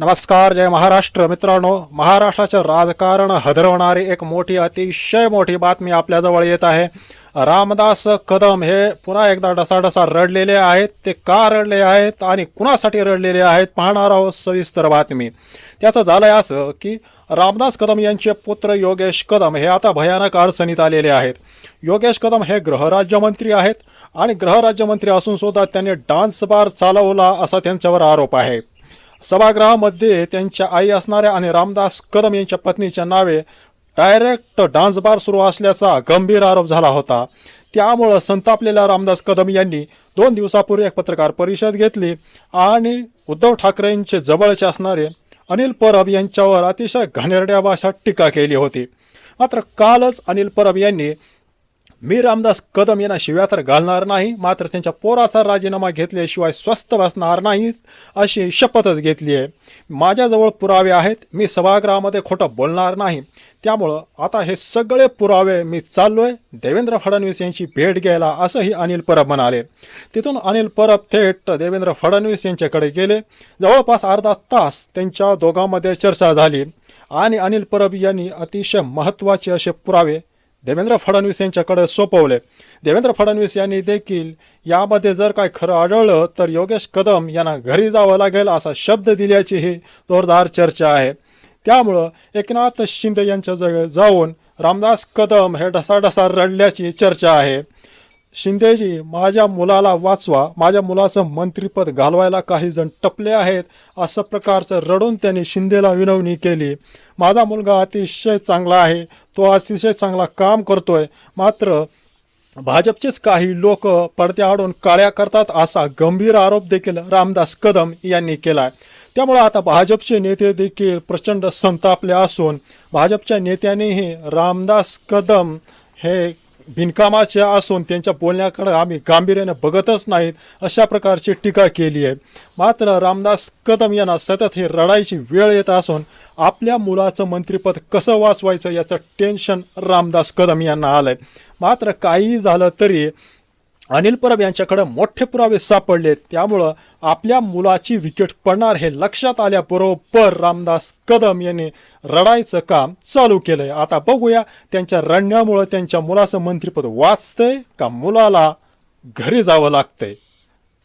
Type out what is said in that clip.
नमस्कार जय महाराष्ट्र. मित्रांनो महाराष्ट्राचं राजकारण हदरवणारी एक मोठी अतिशय मोठी बातमी आपल्याजवळ येत आहे. रामदास कदम हे पुन्हा एकदा डसाडसा रडलेले आहेत. ते का रडले आहेत आणि कुणासाठी रडलेले आहेत पाहणार आहोत सविस्तर बातमी. त्याचं झालंय असं की रामदास कदम यांचे पुत्र योगेश कदम हे आता भयानक अडचणीत आलेले आहेत. योगेश कदम हे गृहराज्यमंत्री आहेत आणि गृहराज्यमंत्री असून सुद्धा त्यांनी डान्स बार चालवला असा त्यांच्यावर आरोप आहे. सभागृहामध्ये त्यांच्या आई असणाऱ्या आणि रामदास कदम यांच्या पत्नीच्या नावे डायरेक्ट डान्स बार सुरू असल्याचा गंभीर आरोप झाला होता. त्यामुळं संतापलेल्या रामदास कदम यांनी दोन दिवसापूर्वी एक पत्रकार परिषद घेतली आणि उद्धव ठाकरेंचे जवळचे असणारे अनिल परब यांच्यावर अतिशय घाणेरड्या भाषात टीका केली होती. मात्र कालच अनिल परब यांनी मी रामदास कदम यांना शिव्या तर घालणार नाही मात्र त्यांच्या पोराचा राजीनामा घेतल्याशिवाय स्वस्थ बसणार नाहीत अशी शपथच घेतली आहे. माझ्याजवळ पुरावे आहेत मी सभागृहामध्ये खोटं बोलणार नाही. त्यामुळं आता हे सगळे पुरावे मी चाललोय. देवेंद्र फडणवीस यांची भेट घ्यायला असंही अनिल परब म्हणाले. तिथून अनिल परब थेट देवेंद्र फडणवीस यांच्याकडे गेले. जवळपास अर्धा तास त्यांच्या दोघांमध्ये चर्चा झाली. आणि अनिल परब यांनी अतिशय महत्त्वाचे असे पुरावे देवेंद्र फडणवीस यांच्याकडे सोपवले. देवेंद्र फडणवीस यांनी देखील यामध्ये जर काय खरं आढळलं तर योगेश कदम यांना घरी जावं लागेल असा शब्द दिल्याची ही जोरदार चर्चा आहे. त्यामुळं एकनाथ शिंदे यांच्या जवळ जाऊन रामदास कदम हे ढसाढसा रडल्याची चर्चा आहे. शिंदेजी माझ्या मुलाला वाचवा माझ्या मुलाचं मंत्रीपद घालवायला काही जण टपले आहेत असं प्रकारचं रडून त्यांनी शिंदेला विनवणी केली. माझा मुलगा अतिशय चांगला आहे तो अतिशय चांगला काम करतोय मात्र भाजपचेच काही लोक पडद्याआडून काळ्या करतात असा गंभीर आरोप देखील रामदास कदम यांनी केला आहे त्यामुळे आता भाजपचे नेते देखील प्रचंड संतापले असून भाजपच्या नेत्यानेही रामदास कदम हे बिनकामाचे असून त्यांच्या बोलण्याकडे आम्ही गांभीर्याने बघतच नाहीत अशा प्रकारची टीका केली आहे. मात्र रामदास कदम यांना सतत हे रडायची वेळ येत असून आपल्या मुलाचं मंत्रिपद कसं वाचवायचं याचं टेन्शन रामदास कदम यांना आलं आहे मात्र काहीही झालं तरी अनिल परब यांच्याकडे मोठे पुरावे सापडले. त्यामुळं आपल्या मुलाची विकेट पडणार हे लक्षात आल्याबरोबर रामदास कदम यांनी रडायचं काम चालू केलंय. आता बघूया त्यांच्या रडण्यामुळं त्यांच्या मुलाचं मंत्रिपद वाचतंय का मुलाला घरी जावं लागतंय?